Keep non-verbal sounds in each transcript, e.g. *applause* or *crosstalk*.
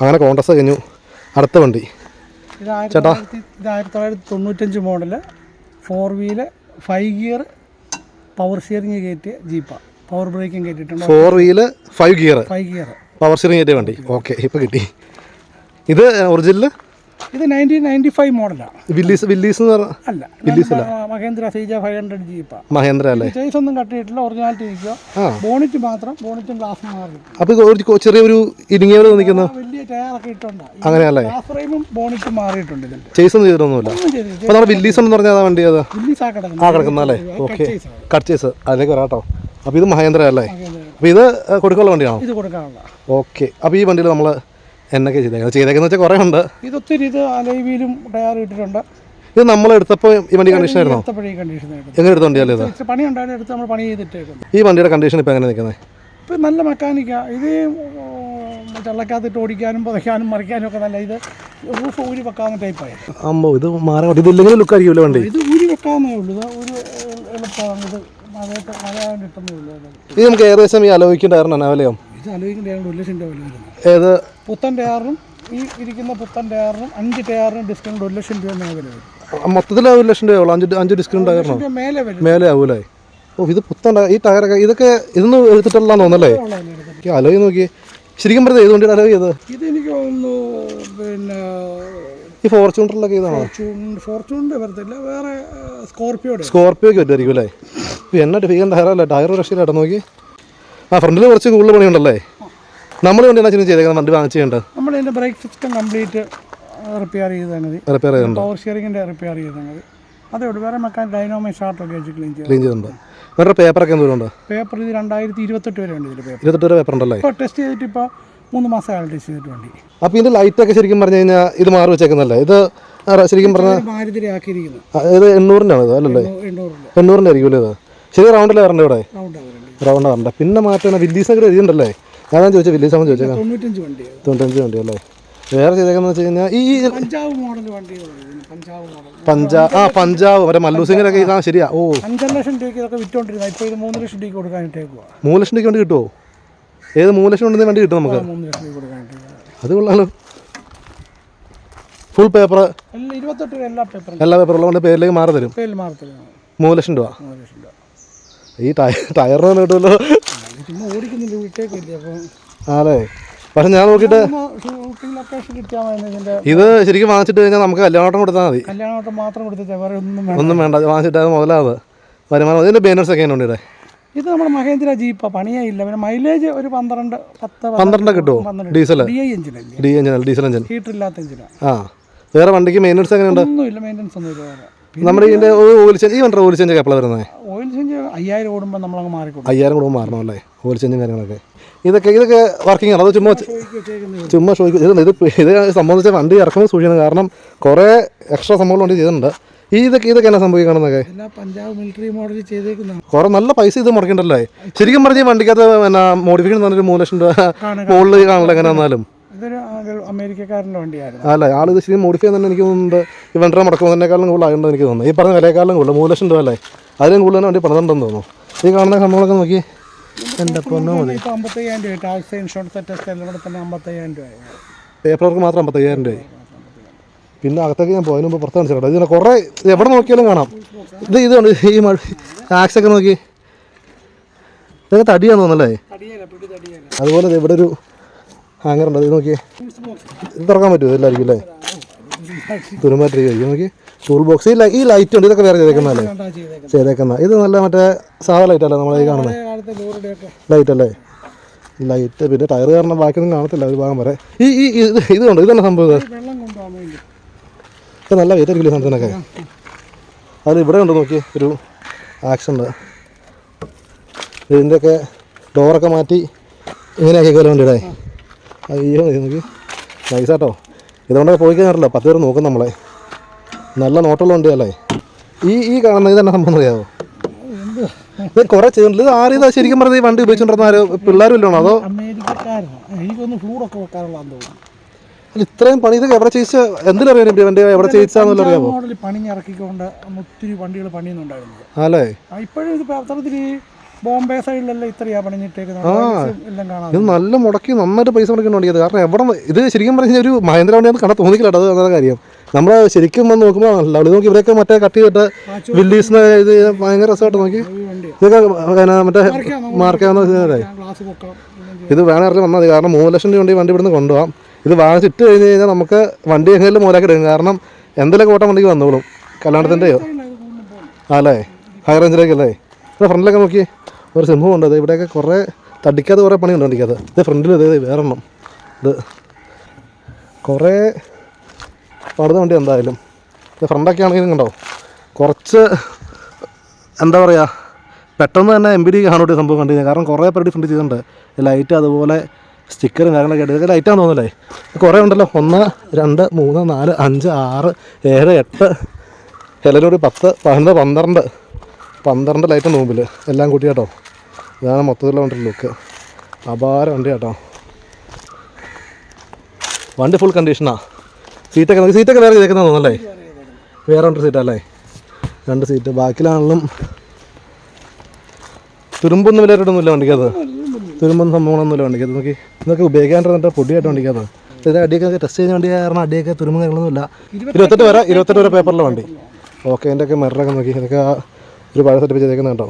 അങ്ങനെ കോൺഗ്രസ് കഴിഞ്ഞു. അടുത്ത വണ്ടി. ചേട്ടാ ആയിരത്തി തൊള്ളായിരത്തി ഇത് ആയിരത്തി തൊള്ളായിരത്തി തൊണ്ണൂറ്റഞ്ച് model four wheel five gear power steering കയറ്റിയ ജീപ്പാണ് power braking കയറ്റിയിട്ടുണ്ട് four wheel five gear five gear power steering കയറ്റിയ വണ്ടി. ഓക്കെ ഇപ്പോൾ കിട്ടി. ഇത് ഒറിജിനൽ ഇത് നയന്റീൻ നയന്റി ഫൈവ് മോഡലാണ് വില്ലീസ് വില്ലീസ് എന്ന് പറഞ്ഞ അല്ല മഹേന്ദ്ര സീജ ഫൈവ് ഹൺഡ്രഡ് ജീപ്പാണ് മഹേന്ദ്ര അല്ലേ? ചേസ് ഒന്നും കട്ടിയിട്ടില്ല ഒറിജിനാലിറ്റി നിൽക്കുക ആ. ബോണിറ്റ് മാത്രം ബോണിറ്റും ഗ്ലാസ് മാറി അപ്പോൾ ഒരു ചെറിയൊരു ഇടുങ്ങിയവർ നിൽക്കുന്ന വലിയ ടയറൊക്കെ ഇട്ടുണ്ട്. അങ്ങനെയല്ലേ ഗ്ലാസ് ഫ്രെയിമും ബോണിറ്റും മാറിയിട്ടുണ്ട് ഇതിന്റെ ചേസ് ഒന്നും ചെയ്തിട്ടൊന്നുമില്ല. അപ്പോൾ നമ്മുടെ വില്ലീസ് എന്ന് പറഞ്ഞാൽ അതാ വണ്ടി അത് വില്ലീസ് ആ ആ കിടക്കുന്നത് കിടക്കുന്ന അല്ലേ ഓക്കെ കട്ട് ചേസ് അതിലേക്ക് വരാട്ടോ അപ്പോൾ ഇത് മഹേന്ദ്ര അല്ലേ. അപ്പോൾ ഇത് കൊടുക്കാനുള്ള വണ്ടിയാണോ? ഇത് കൊടുക്കാനുള്ള. ഓക്കെ അപ്പോൾ ഈ വണ്ടിയിൽ നമ്മൾ എന്നൊക്കെ ചെയ്തേക്കുന്നത് ചെയ്തേക്കുന്നത് വെച്ചാൽ കുറേ ഉണ്ട്. ഇതൊത്തിരി ഇത് അലൈവിയിലും ടയർ ഇട്ടിട്ടുണ്ട്. ഇത് നമ്മൾ എടുത്തപ്പോൾ ഈ വണ്ടി കണ്ടീഷൻ ആയിരുന്നു? എടുത്തപ്പോഴേ കണ്ടീഷൻ ആയിട്ട് എങ്ങനെ എടുത്ത വണ്ടിയല്ലേ ഇത് പണി ഉണ്ടായിരുന്നു എടുത്ത് നമ്മൾ പണി ചെയ്തിട്ടേക്കുന്നു. ഈ വണ്ടിയുടെ കണ്ടീഷൻ ഇപ്പോൾ എങ്ങനെ നിൽക്കുന്നത് ഇപ്പം നല്ല മെക്കാനിക്കാണ് ഇത് ചള്ളക്കാത്തിട്ട് ഓടിക്കാനും പുതയ്ക്കാനും മറിക്കാനും ഒക്കെ നല്ല ഇത് റൂഫ് ഊരി വെക്കാവുന്ന ടൈപ്പായി അമ്മോ ഇത് മാറാൻ ഇതില്ലെങ്കിലും ലുക്ക് ആയിരിക്കുമല്ലോ വണ്ടി? ഇത് ഊരി വെക്കാവുന്നേ ഉള്ളൂ. ഒരു എളുപ്പമാണ്. ഇത് മഴയത്ത് മഴ കിട്ടുന്നേ ഉള്ളൂ. ഇത്. നമുക്ക് ഏകദേശം ഈ അലോയിക്കുന്ന ടയറിന് അനാവലയോ ഇത് ആലോചിക്കേണ്ട ഒരു ലക്ഷം രൂപ വില വരുന്നത് ഏത്? പുത്തൻ ടയറിനും ഈ ഇരിക്കുന്ന പുത്തൻ ടയറിനും അഞ്ച് ടയറിനും ഡിസ്കൗണ്ട് ഒരു ലക്ഷം രൂപ മേലെ വരും. മൊത്തത്തിൽ ഒരു ലക്ഷം രൂപ അഞ്ച് അഞ്ച് ഡിസ്കൗണ്ട് ടയറിനോ. മേലെ വരും. മേലെ ആവൂലേ ഓ ഇത് പുത്തൻ ടയർ ഈ ടയറൊക്കെ ഇതൊക്കെ ഇതൊന്നും എടുത്തിട്ടുള്ളതാന്ന് തോന്നല്ലേ അലോയി നോക്കി ശരിക്കും പറഞ്ഞത് ഏത് വണ്ടിയുടെ അലോയി ചെയ്ത് ഇത് എനിക്ക് തോന്നുന്നു പിന്നെ ഈ ഫോർച്യൂണറിലൊക്കെ ഇതാണോ? ഫോർച്യൂൺ വരത്തില്ല വേറെ സ്കോർപ്പിയോടെ. സ്കോർപ്പിയോക്ക് പറ്റുമായിരിക്കും അല്ലേ? ഇത് എന്നാ ഫീഗൻ ടയറല്ലേ? ടയർ രക്ഷയിലാട്ടോ നോക്കി ആ ഫ്രണ്ടിൽ കുറച്ച് കൂടുതൽ പണിയുണ്ടല്ലേ? നമ്മൾ വണ്ടി എന്നാ ചെയ്തേക്കുന്നത് വണ്ടി വാങ്ങിച്ച് ചെയ്യേണ്ടത്? നമ്മൾ ഇതിന്റെ ബ്രേക്ക് സിസ്റ്റം കംപ്ലീറ്റ് റിപ്പയർ ചെയ്താൽ മതി റിപ്പയർ ചെയ്യുന്നുണ്ട് പവർ സ്റ്റിയറിങ്ങിന്റെ റിപ്പയർ ചെയ്താൽ മതി അതേ ഉള്ളൂ വേറെ മെക്കാൻ ഡൈനോമൈ ഷാർട്ടൊക്കെ വെച്ച് ക്ലീൻ ചെയ്യും ക്ലീൻ ചെയ്തിട്ടുണ്ട്. വേറെ പേപ്പറൊക്കെ എന്തോരം ഉണ്ട് പേപ്പർ ഇത് രണ്ടായിരത്തി ഇരുപത്തെട്ട് വരെ ഉണ്ട് ഇതിൽ പേപ്പർ ഇരുപത്തെട്ട് വരെ പേപ്പർ ഉണ്ടല്ലേ? ഇപ്പോൾ ടെസ്റ്റ് ചെയ്തിട്ട് ഇപ്പോൾ മൂന്ന് മാസമായാണ് ടെസ്റ്റ് ചെയ്തിട്ട് വണ്ടി. അപ്പോൾ ഇതിന്റെ ലൈറ്റൊക്കെ ശരിക്കും പറഞ്ഞു കഴിഞ്ഞാൽ ഇത് മാറി വെച്ചേക്കുന്നല്ലേ ഇത് ശരിക്കും പറഞ്ഞാൽ ഇത് മാരുതിരി ആക്കിയിരിക്കുന്നത് ഇത് എണ്ണൂറിന്റെ ആണ് ഇത്? അല്ലല്ലേ? എണ്ണൂറിന്റെ എണ്ണൂറിന്റെ ആയിരിക്കും ഇത്? ശരി റൗണ്ടിൽ വരണ്ടേ ഇവിടെ? റൗണ്ട് റൗണ്ട് വരണ്ട പിന്നെ മാറ്റണം. വില്ലീസ് നഗർ എഴുതിയിട്ടുണ്ടല്ലേ ഞാൻ ചോദിച്ചത് വില്ലീസ് നഗർ ചോദിച്ചത് തൊണ്ണൂറ്റഞ്ച് വണ്ടി. അല്ലേ? വേറെ ചെയ്തേക്കെന്ന് വെച്ച് കഴിഞ്ഞാൽ ഈ പഞ്ചാബ് ആ പഞ്ചാബ്. മറ്റേ മല്ലു സിംഗിനൊക്കെ ഇതാ ശരിയാ. ഓ. അഞ്ചര ലക്ഷം രൂപയ്ക്ക് ഇതൊക്കെ വിറ്റോണ്ടിരുന്ന ഇപ്പോൾ ഇത് മൂന്ന് ലക്ഷം രൂപയ്ക്ക് കൊടുക്കാനിട്ടേക്കുവാ മൂന്ന് ലക്ഷം രൂപയ്ക്ക് വണ്ടി കിട്ടുമോ ഏത് മൂന്ന് ലക്ഷം ഉണ്ടെങ്കിൽ വണ്ടി കിട്ടും നമുക്ക്? മൂന്ന് ലക്ഷം രൂപ കൊടുക്കാനിട്ടേക്കുവാ അത് കൊള്ളാലോ. ഫുൾ പേപ്പർ എല്ലാം പേപ്പറും എല്ലാ പേപ്പറുള്ള പേരിലേക്ക് മാറി തരും. പേരിൽ തരും. മൂന്ന് ലക്ഷം രൂപ. മൂന്ന് ലക്ഷം രൂപ. ഈ ടയർ ടയറിന് കിട്ടുമല്ലോ ഓടിക്കുന്നില്ല വിട്ടേക്കില്ല അപ്പം അതെ പക്ഷെ ഞാൻ നോക്കിയിട്ട് ഇത് ശരിക്കും വാങ്ങിച്ചിട്ട് കഴിഞ്ഞാൽ നമുക്ക് കല്യാണോട്ടം കൊടുത്താൽ മതി. കല്യാണോട്ടം മാത്രം കൊടുത്തിട്ട് വേറെ ഒന്നും വേണ്ട. ഒന്നും വേണ്ട. വാങ്ങിച്ചിട്ട് അത് മുതലാത് വരുമാനം ഇതിന്റെ ബേനേഴ്സ് ഒക്കെ ഉണ്ട് ഇവിടെ? ഇത് നമ്മുടെ മഹേന്ദ്ര ജീപ്പാ പണിയേ ഇല്ല പിന്നെ മൈലേജ് ഒരു പന്ത്രണ്ട് പത്ത് പന്ത്രണ്ടൊക്കെ കിട്ടുമോ diesel D engine എഞ്ചിനല്ലേ? D engine diesel engine. Heater ഇല്ലാത്ത എഞ്ചിനാണ് ആ. വേറെ വണ്ടിക്ക് മെയിന്റനൻസ് എങ്ങനെയുണ്ട്? ഒന്നുമില്ല മെയിന്റെനൻസ് ഒന്നും ഇല്ല വേറെ. നമ്മുടെ ഇതിന്റെ ഓയിൽ ചേഞ്ച് ഈ വണ്ടി ഓയിൽ ചേഞ്ച് എപ്പോഴാണ് വരുന്നത്? ഓയിൽ ചേഞ്ച് അയ്യായിരം ഓടുമ്പോൾ നമ്മളങ്ങ് മാറിക്കൊടുക്കും. അയ്യായിരം കൂടുമ്പോൾ മാറണം അല്ലേ? ഓയിൽ ചേഞ്ചും കാര്യങ്ങളൊക്കെ. ഇതൊക്കെ ഇതൊക്കെ വർക്കിംഗ് ആണ്. അത് ചുമ്മാ ചുമ്മാ ചോദിക്കും ഇത് ഇത് സംബന്ധിച്ച വണ്ടി ഇറക്കുമ്പോൾ സൂക്ഷിക്കണം. കാരണം കുറേ എക്സ്ട്രാ സംഭവങ്ങൾ വണ്ടി ചെയ്തിട്ടുണ്ട്. ഈ ഇതൊക്കെ ഇതൊക്കെ എന്നാ സംഭവിക്കണമെന്നൊക്കെ പഞ്ചാബ് മിലിറ്ററി മോഡൽ ചെയ്തേക്കുന്ന കുറെ നല്ല പൈസ ഇത് മുടക്കണ്ടല്ലേ? ശരിക്കും പറഞ്ഞാൽ വണ്ടിക്കകത്ത് പിന്നെ മോഡിഫിക്കേഷൻ തന്നൊരു മൂന്ന് ലക്ഷം രൂപ. മുകളിൽ കാണില്ല എങ്ങനെ വന്നാലും ഇതൊരു അമേരിക്കക്കാരന്റെ വണ്ടിയായിരുന്നു. അല്ല ആൾ ഇത് ശരിക്കും മോഡിഫൈ തന്നെ എനിക്ക് തോന്നുന്നുണ്ട് ഈ വണ്ടറ മുടക്കുന്നതിനേക്കാളും കൂടുതലായിട്ടുണ്ടെന്ന് എനിക്ക് തോന്നുന്നു ഈ പറഞ്ഞ വിലയേക്കാളും കൂടുതൽ മൂന്ന് ലക്ഷം രൂപ അല്ലേ? അതിലും കൂടുതൽ തന്നെ വണ്ടി പണിതുണ്ടെന്ന് തോന്നുന്നു. ഈ കാണുന്ന കണ്ണുകളൊക്കെ നോക്കി. എന്റെ പൊന്നോ മതി അമ്പത്തയ്യായിരം രൂപ ടാക്സ് ഇൻഷുറൻസ് ടെസ്റ്റ് എല്ലാം കൂടെ തന്നെ അമ്പത്തയ്യായിരം രൂപയായി പേപ്പർ വർക്ക് മാത്രം അമ്പത്തയ്യായിരം രൂപയായി പിന്നെ അകത്തേക്ക് ഞാൻ പോയതിന് മുമ്പ് പുറത്ത് കാണിച്ചു കേട്ടോ. ഇതിനെ കുറേ എവിടെ നോക്കിയാലും കാണാം. ഇത് ഇതുണ്ട് ഈ മഴ ടാക്സ് ഒക്കെ നോക്കി. ഇതൊക്കെ തടിയാന്ന് തോന്നല്ലേ അതുപോലെ ഇവിടെ ഒരു ഹാങ്ങർ ഉണ്ട്. ഇത് നോക്കിയേ. ഇത് തുറക്കാൻ പറ്റുമോ? എല്ലാവർക്കും അല്ലേ? തുരുമാറ്റി കഴിക്കും നോക്കി. ടൂൾ ബോക്സ് ഈ ഈ ലൈറ്റ് ഉണ്ട്. ഇതൊക്കെ വേറെ ചെയ്തേക്കുന്നത്. ചെയ്തേക്കുന്ന. ഇത് നല്ല മറ്റേ സാധാ ലൈറ്റ് അല്ലേ നമ്മളീ കാണുന്നത് ലൈറ്റ് അല്ലേ? ലൈറ്റ് പിന്നെ ടയർ കാരണം ബാക്കിയൊന്നും കാണത്തില്ല. ഒരു ഭാഗം വരെ. ഈ ഈ ഇത് ഇതുണ്ട് ഇതാണ് സംഭവം ഇത്? നല്ല വെയിറ്റ് ആയിരിക്കില്ല സാധനത്തിനൊക്കെ. അത് ഇവിടെ ഉണ്ട് നോക്കി. ഒരു ആക്ഷൻ ഇതിന്റെയൊക്കെ ഡോറൊക്കെ മാറ്റി ഇങ്ങനെയൊക്കെ വണ്ടിയുടെ അയ്യോ നോക്കി. നൈസാട്ടോ ഇതുകൊണ്ടൊക്കെ പോയി കഴിഞ്ഞാറില്ല പത്ത് പേര് നോക്കും നമ്മളെ. നല്ല നോട്ടുള്ള വണ്ടിയല്ലേ ഈ ഈ കാണുന്ന ഇത് തന്നെ സംഭവം അറിയാമോ ഇത് കുറെ ചെയ്യുന്നുണ്ട്. ഇത് ആരും ശരിക്കും പറഞ്ഞത് ഈ വണ്ടി ഉപയോഗിച്ചുകൊണ്ടിരുന്ന ആരോ? പിള്ളേരും ഇല്ലാണോ അതോ അല്ല, ഇത്രയും പണി ഇതൊക്കെ എവിടെ ചെയ്യിച്ച? എന്തിനറിയാം വണ്ടി എവിടെ ചെയ്യിച്ചാന്നല്ലോ അറിയാമോ പണിഞ്ഞിറക്കിക്കൊണ്ട് ഒത്തിരി വണ്ടികൾ പണിയുന്നുണ്ടായിരുന്നത് അല്ലേ ഇപ്പോഴും ഇത് പത്രത്തിൽ ബോംബെ സൈഡിലെല്ലാം ഇത്രയാ പണിഞ്ഞിട്ടേക്കുന്നത്? എല്ലാം കാണാം ഇത് നല്ല മുടക്കി നന്നായിട്ട് പൈസ മുടക്കി വണ്ടിയത് കാരണം എവിടെ ഇത് ശരിക്കും പറഞ്ഞാൽ ഒരു മഹേന്ദ്ര വണ്ടിയാണ് കണ്ട തോന്നിക്കില്ല അത് നല്ല കാര്യം. നമ്മൾ ശരിക്കും വന്ന് നോക്കുമ്പോൾ നല്ല ഇത് നോക്കി ഇവരൊക്കെ മറ്റേ കട്ട് ചെയ്തിട്ട് വില്ലീസിന് ഇത് ഭയങ്കര രസമായിട്ട് നോക്കി. വണ്ടി. ഇതൊക്കെ മറ്റേ മാർക്കാവുന്ന. ഇത് വേണം ഇറക്കി വന്നാൽ മതി. കാരണം മൂന്ന് ലക്ഷം രൂപ വണ്ടി വണ്ടി ഇവിടുന്ന് കൊണ്ടുപോകാം ഇത് വാങ്ങിച്ചിട്ട് കഴിഞ്ഞ് കഴിഞ്ഞാൽ നമുക്ക് വണ്ടി എങ്ങനെയും മൂലാക്കി എടുക്കും. കാരണം എന്തെങ്കിലും കോട്ടം വണ്ടിക്ക് വന്നോളും. കല്യാണത്തിന്റെയോ ഇത് അല്ലേ ഹൈ റേഞ്ചിലേക്കല്ലേ ഇത് ഫ്രണ്ടിലൊക്കെ നോക്കി ഒരു സിംഹം ഉണ്ട്. അത് ഇവിടെയൊക്കെ കുറേ തടിക്കാതെ കുറേ പണിയുണ്ട് വണ്ടിക്കത് ഇത് ഫ്രണ്ടിൽ ഇത് വേറെണ്ണം ഇത് കുറേ പടുത വണ്ടി എന്തായാലും. ഇത് ഫ്രണ്ടൊക്കെ ആണെങ്കിലും കണ്ടോ? കുറച്ച് എന്താ പറയുക പെട്ടെന്ന് തന്നെ എം ബി ഡി കാണോട്ട് സംഭവം കണ്ടു കാരണം കുറേ പേരുടെ ഫ്രണ്ട് ചെയ്തിട്ടുണ്ട് ലൈറ്റ് അതുപോലെ സ്റ്റിക്കറും കാര്യങ്ങളൊക്കെ ആയിട്ട്. ഇതൊക്കെ ലൈറ്റാന്ന് തോന്നുന്നില്ലേ? കുറേ ഉണ്ടല്ലോ. ഒന്ന് രണ്ട് മൂന്ന് നാല് അഞ്ച് ആറ് ഏഴ് എട്ട് ചിലരൊരു പത്ത് പതിനൊന്ന് പന്ത്രണ്ട്. പന്ത്രണ്ട് ലൈറ്റ് മുമ്പിൽ എല്ലാം കൂട്ടി കേട്ടോ. ഇതാണ് മൊത്തത്തിലുള്ള വണ്ടി ലുക്ക് അപാര വണ്ടി കേട്ടോ. വണ്ടി ഫുൾ കണ്ടീഷനാ സീറ്റൊക്കെ നമുക്ക് സീറ്റൊക്കെ വേറെ ചെയ്തേക്കുന്ന തോന്നല്ലേ വേറെ രണ്ട് സീറ്റല്ലേ രണ്ട് സീറ്റ് ബാക്കിലാണെങ്കിലും തുരുമ്പൊന്നും വിലയിട്ടൊന്നുമില്ല വണ്ടിക്കത് തുരുമ്പൊന്നും സംഭവങ്ങളൊന്നുമില്ല വണ്ടിക്കത് നോക്കി ഇതൊക്കെ ഉപയോഗിക്കാണ്ടിരുന്നിട്ട് പൊടിയായിട്ട് വണ്ടിക്കത് ഇത് അടിയൊക്കെ ടെസ്റ്റ് ചെയ്യുന്ന വണ്ടി കാരണം അടിയൊക്കെ തുരുമ്പ് കാര്യങ്ങളൊന്നുമില്ല. ഇരുപത്തെട്ട് വരെ ഇരുപത്തെട്ട് വരെ പേപ്പറിലെ വണ്ടി. ഓക്കെ അതിന്റെ ഒക്കെ മിററൊക്കെ നോക്കി. ഇതൊക്കെ ഒരു പഴയ സെറ്റ് ചെയ്തേക്കുന്ന കേട്ടോ.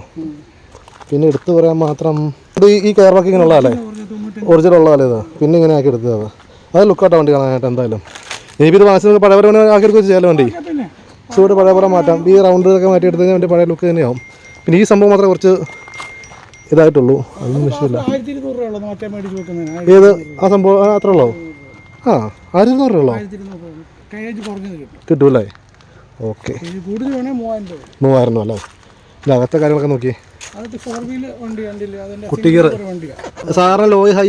പിന്നെ എടുത്തു പറയാൻ മാത്രം ഇത് ഈ- കെയർ വർക്കിങ്ങിനുള്ളതല്ലേ ഇങ്ങനെ ഉള്ളതല്ലേ ഒറിജിനൽ ഉള്ളതല്ലേ ഇത്? പിന്നെ ഇങ്ങനെ ആക്കി എടുത്തത്. അത് ലുക്കാട്ടോ വണ്ടി കാണാനായിട്ട് എന്തായാലും. ഇനിയിപ്പോൾ ഇത് വാങ്ങിച്ചു പഴയ പോലെ ആക്കി എടുക്കുക ചെയ്യാലോ വണ്ടി? ചൂട് പഴയ പോലെ മാറ്റാം. ഈ റൗണ്ട് ഇതൊക്കെ മാറ്റി എടുത്ത് കഴിഞ്ഞാൽ വണ്ടി പഴയ ലുക്ക് തന്നെയാവും. പിന്നെ ഈ സംഭവം മാത്രമേ കുറച്ച് ഇതായിട്ടുള്ളൂ. അതൊന്നും വിഷയമില്ല. ഏത്? ആ സംഭവം അത്ര ഉള്ളോ? ആ ആയിരത്തി ഇരുന്നൂറ് രൂപ ഉള്ളോ കിട്ടും അല്ലേ ഓക്കെ മൂവായിരം രൂപ. അല്ലേ? ഇത് അകത്തെ കാര്യങ്ങളൊക്കെ നോക്കി. അതൊക്കെ ഫോർ വീൽ വണ്ടി കണ്ടില്ല? അതിന്റെ ലോ ഹൈ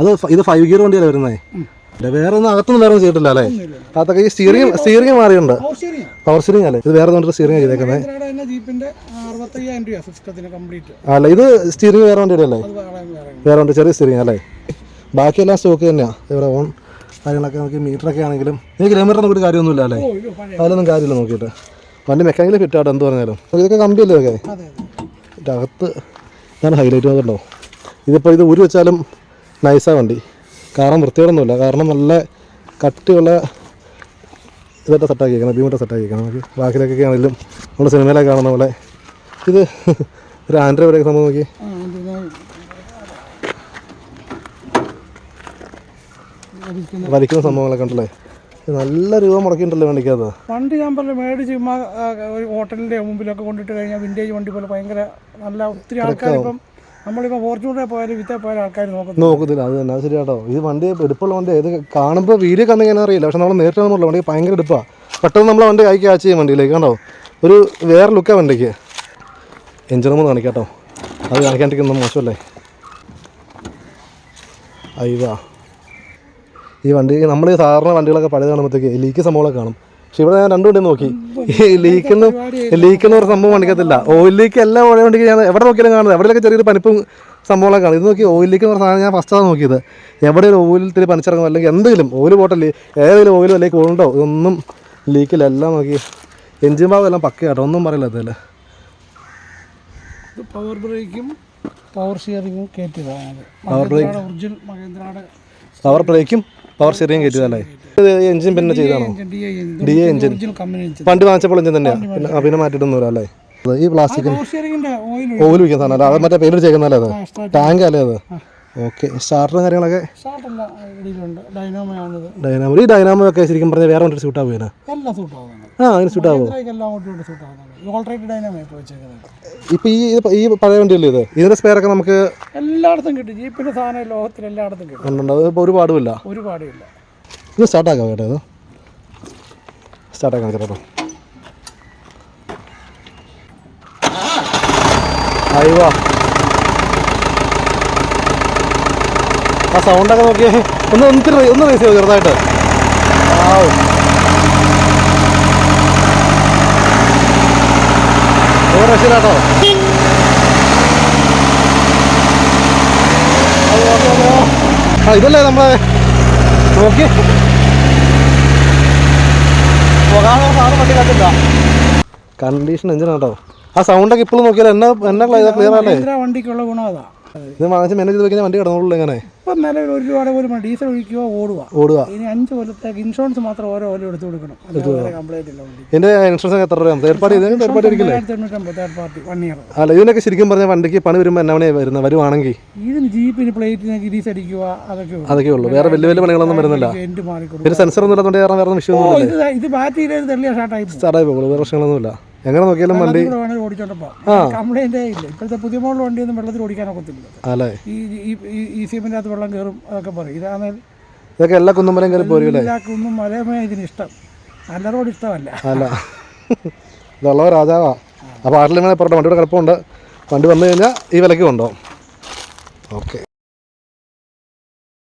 അത് ഇത് ഫൈവ് ഗിയർ വണ്ടിയല്ലേ വരുന്നേ? വേറെ ഒന്നും അകത്തൊന്നും വേറെ ഒന്നും ചെയ്തിട്ടില്ല അല്ലേ? അകത്തൊക്കെ ഈ സ്റ്റിയറിംഗ് സ്റ്റിയറിംഗ് മാറിയുണ്ട് പവർ സ്റ്റിയറിംഗ് അല്ലേ? ഇത് വേറെ ഒന്നും സ്റ്റിയറിംഗ് ചെയ്തേക്കുന്നത് അല്ല ഇത് സ്റ്റിയറിംഗ് വേറെ വണ്ടിയല്ലേ അല്ലേ? വേറെ വേറെ ചെറിയ സ്റ്റിയറിംഗ് അല്ലേ? ബാക്കിയെല്ലാം സ്റ്റോക്ക് തന്നെയാണ് ഇവിടെ ഓൺ. കാര്യങ്ങളൊക്കെ നോക്കി മീറ്ററൊക്കെ ആണെങ്കിലും. ഈ കിലോമീറ്റർ നോക്കിയിട്ട് കാര്യമൊന്നുമില്ല അല്ലേ? അതിലൊന്നും കാര്യമില്ല നോക്കിയിട്ട്. വണ്ടി മെക്കാനിക്കൽ ഫിറ്റ് ആട്ടോ എന്ത് പറഞ്ഞാലും. ഇതൊക്കെ കമ്പിയല്ലേ ഇതൊക്കെ ഇതിന്റെ അകത്ത് ഇതാണ് ഹൈലൈറ്റ് നോക്കണ്ടോ ഇതിപ്പോൾ ഇത് ഊരി വെച്ചാലും നൈസാണ് വണ്ടി. കാരണം വൃത്തികളൊന്നുമില്ല കാരണം നല്ല കട്ടിയുള്ള ഇതൊക്കെ സെറ്റാക്കിയേക്കണം ബീമൊക്കെ സെറ്റാക്കിയേക്കണം നമുക്ക് ബാക്കിലൊക്കെ ആണെങ്കിലും നമ്മുടെ സിനിമയിലൊക്കെ കാണുന്ന പോലെ. ഇത് *laughs* ഒരു ആൻഡ്രോയിഡ് ഒക്കെ സംഭവം നോക്കി. ഞാൻ- വലിക്കുന്ന സംഭവങ്ങളൊക്കെ ഉണ്ടല്ലേ? നല്ല രൂപ മുടക്കിയിട്ടുണ്ടല്ലോ വണ്ടിക്കകത്ത്. വണ്ടി ഞാൻ പറഞ്ഞു മേടിച്ച് ഒരു ഹോട്ടലിന്റെ മുമ്പിലൊക്കെ കൊണ്ടിട്ട് കഴിഞ്ഞാൽ വിന്റേജ് വണ്ടി പോലെ ഭയങ്കര നല്ല ഒത്തിരി ആൾക്കാർ ഇപ്പം നമ്മളിപ്പോൾ ഫോർച്യൂണറിൽ പോയാലും വിത്തേ പോയാലും ആൾക്കാർ നോക്കുന്നു നോക്കത്തില്ല അത് തന്നെ അത് ശരിയാട്ടോ. ഇത് വണ്ടി എടുപ്പുള്ള വണ്ടി ഇത് കാണുമ്പോൾ വീഡിയോ കണ്ടെങ്കിൽ അറിയില്ല പക്ഷെ നമ്മൾ നേരിട്ട് കാണുമ്പോൾ വണ്ടി ഭയങ്കര എടുപ്പാണ് പെട്ടെന്ന് നമ്മൾ വണ്ടി കൈ ക്യാച്ച് ചെയ്യും വണ്ടിയിലേക്ക് കണ്ടോ? ഒരു വേറെ ലുക്കാണ് വണ്ടിക്ക്. എഞ്ചിൻ റൂം കാണിക്കാട്ടോ. അത് കാണിക്കാണ്ടിരിക്കുന്ന മോശമല്ലേ? അയ്യവാ ഈ വണ്ടി നമ്മൾ ഈ സാധാരണ വണ്ടികളൊക്കെ പഴയ കാണുമ്പോഴത്തേക്ക് ലീക്ക് സംഭവങ്ങളൊക്കെ കാണും. പക്ഷെ ഇവിടെ ഞാൻ രണ്ടു വണ്ടി നോക്കി. ഈ ലീക്കെന്ന് ലീക്കെന്ന് പറഞ്ഞ സംഭവം വണ്ടിക്കത്തില്ല ഓയിൽ ലീക്ക് എല്ലാ പഴയ വണ്ടിക്ക് ഞാൻ എവിടെ നോക്കിയാലും കാണുന്നത്. എവിടെയൊക്കെ ചെറിയൊരു പനിപ്പും സംഭവങ്ങളൊക്കെ കാണും. ഇത് നോക്കി ഓയിൽ ലീക്ക് എന്ന് പറഞ്ഞ സാധനം ഞാൻ ഫസ്റ്റാണ് നോക്കിയത്. എവിടെ ഒരു ഓയിൽ തിരി പനിച്ചിറങ്ങും. അല്ലെങ്കിൽ എന്തെങ്കിലും ഓയിൽ ബോട്ടിൽ ഏതെങ്കിലും ഓയിൽ അല്ലെങ്കിൽ കോളുണ്ടോ ഇതൊന്നും ലീക്കില്ല എല്ലാം നോക്കി. എൻജിൻ ഭാഗം എല്ലാം പക്കയാട്ടോ ഒന്നും പറയില്ല അതല്ല പവർ ബ്രേക്കും പവർ ഷിയറിങ്ങും കയറ്റിയതാണ് മഹേന്ദ്രയുടെ ഒറിജിനൽ മഹേന്ദ്രയുടെ പവർ ബ്രേക്കും പവർ സ്റ്റിയറിംഗ് കയറ്റിയതല്ലേ ഇത് എഞ്ചിൻ പിന്നെ ചെയ്താണോ ഡി എ എഞ്ചിൻ പണ്ട് വാങ്ങിച്ചപ്പോൾ എഞ്ചിൻ തന്നെയാണ് പിന്നെ ആ, പിന്നെ മാറ്റിയിട്ടൊന്നുമില്ല അല്ലേ? അത് ഈ പ്ലാസ്റ്റിക് ഓയിൽ ഓയിൽ സാധനം സാധനം. അത് മറ്റേ പെയിന്റ് ചെയ്യുന്നല്ലേ അത്? ടാങ്ക് അല്ലേ അത്? ഓക്കെ. സ്റ്റാർട്ടറും കാര്യങ്ങളൊക്കെ? സ്റ്റാർട്ടെല്ലാം ഇടയിലുണ്ട്. ഡൈനാമോ. ഈ ഡൈനാമോ ഒക്കെ ശരിക്കും പറഞ്ഞാൽ വേറെ വണ്ടി സൂട്ട് ആവുകയാണ്. എല്ലാം സൂട്ട് ആവുന്നത് ആ അതിന് എല്ലാം അങ്ങോട്ടും സൂട്ട് ആവുന്നത് ഇപ്പൊ ഡൈനാമോ ഇപ്പോൾ വെച്ചേക്കുന്നത്. ഇപ്പം ഈ ഈ പഴയ വണ്ടിയല്ലേ ഇത്? ഇതിന്റെ സ്പെയർ ഒക്കെ നമുക്ക് എല്ലായിടത്തും കിട്ടും. ജീപ്പിന്റെ സാധനം ലോകത്തിൽ എല്ലായിടത്തും കിട്ടും. ഉണ്ടുണ്ട് ഒരു പാടുമില്ല ഒരു പാടില്ല ഇത് സ്റ്റാർട്ടാക്കാം കേട്ടോ ഇത്. സ്റ്റാർട്ടാക്കാം കേട്ടോ അയ്യോ ആ സൗണ്ടൊക്കെ നോക്കിയേ. ഒന്ന് ഒന്ന് ഒന്ന് റേസ് ചെയ്തു ചെറുതായിട്ട്? ആവും ഒരു രക്ഷയില്ലാട്ടോ ആ ഇതല്ലേ നമ്മളെ നോക്കി? വണ്ടി കണ്ടില്ല കണ്ടീഷൻ എഞ്ചിൻ കേട്ടോ. ആ സൗണ്ടൊക്കെ ഇപ്പോഴും നോക്കിയാലോ? എന്നാ എന്നാ ക്ലിയർ മഹീന്ദ്ര വണ്ടിക്കുള്ള ഗുണം അതാ. ഇത് വാങ്ങിച്ച് മാനേജ് ചെയ്ത് വെക്കുന്ന വണ്ടി കിടന്നോളൂ ഇങ്ങനെ. ഇപ്പം നിലവിൽ ഒരു രൂപയുടെ പോലും വേണ്ട. ഡീസൽ ഒഴിക്കുക ഓടുക ഓടുക ഇനി അഞ്ച് കൊല്ലത്തേക്ക് ഇൻഷുറൻസ് മാത്രം ഓരോ കൊല്ലം എടുത്തു കൊടുക്കണം. അല്ലാതെ ഇല്ല വണ്ടി. ഇതിന്റെ ഇൻഷുറൻസ് എത്ര രൂപ തേർഡ് പാർട്ടി ഇതിന് തേർഡ് പാർട്ടി ഇരിക്കില്ലേ തൊണ്ണൂറ്റൊമ്പത് തേർഡ് പാർട്ടി വൺ ഇയർ അല്ല ഇതിനൊക്കെ ശരിക്കും പറഞ്ഞാൽ വണ്ടിക്ക് പണി വരുമ്പോൾ എന്നാ പണിയാ വരുന്നത് വരുവാണെങ്കിൽ ഇതിന് ജീപ്പിന് പ്ലേറ്റിന് ഗിരീസ് അടിക്കുക അതൊക്കെ ഉള്ളൂ. അതൊക്കെ ഉള്ളൂ. വേറെ വലിയ വലിയ പണികളൊന്നും വരുന്നില്ല. എൻഡ് മാറിക്കൊടുക്കും പിന്നെ സെൻസർ ഒന്നും ഇല്ലാത്തതുകൊണ്ട് വേറെ വേറെ വിഷയമൊന്നും ഇത് തെള്ളിയ ഷാർട്ടായി പോകും സ്റ്റാർട്ടായി പോകുള്ളൂ വേറെ പ്രശ്നങ്ങളൊന്നുമില്ല. എങ്ങനെ നോക്കിയാലും വണ്ടി കംപ്ലൈന്റ് ഇല്ല. ഇപ്പോഴത്തെ പുതിയ മോഡൽ വണ്ടിയൊന്നും വെള്ളത്തിൽ ഓടിക്കാനൊക്കത്തില്ല അല്ലേ ഈ സിമെന്റ് അകത്ത് വെള്ളം കയറും അതൊക്കെ പറയും. ഇതാണെങ്കിൽ ഇതൊക്കെ എല്ലാ കുന്നുമലയും കയറി പോരും അല്ലേ? എല്ലാവർക്കും മലയമേ ഇതിന് ഇഷ്ടം നല്ല റോഡ് ഇഷ്ടമല്ല. അല്ല. ഇതുള്ളവ രാജാവാ. അപ്പോൾ ആട്ടിലിങ്ങനെ പുറത്തെ വണ്ടിയുടെ കിടപ്പുണ്ട് വണ്ടി വന്നു കഴിഞ്ഞാൽ ഈ വിലയ്ക്ക് കൊണ്ടുപോകും. ഓക്കെ.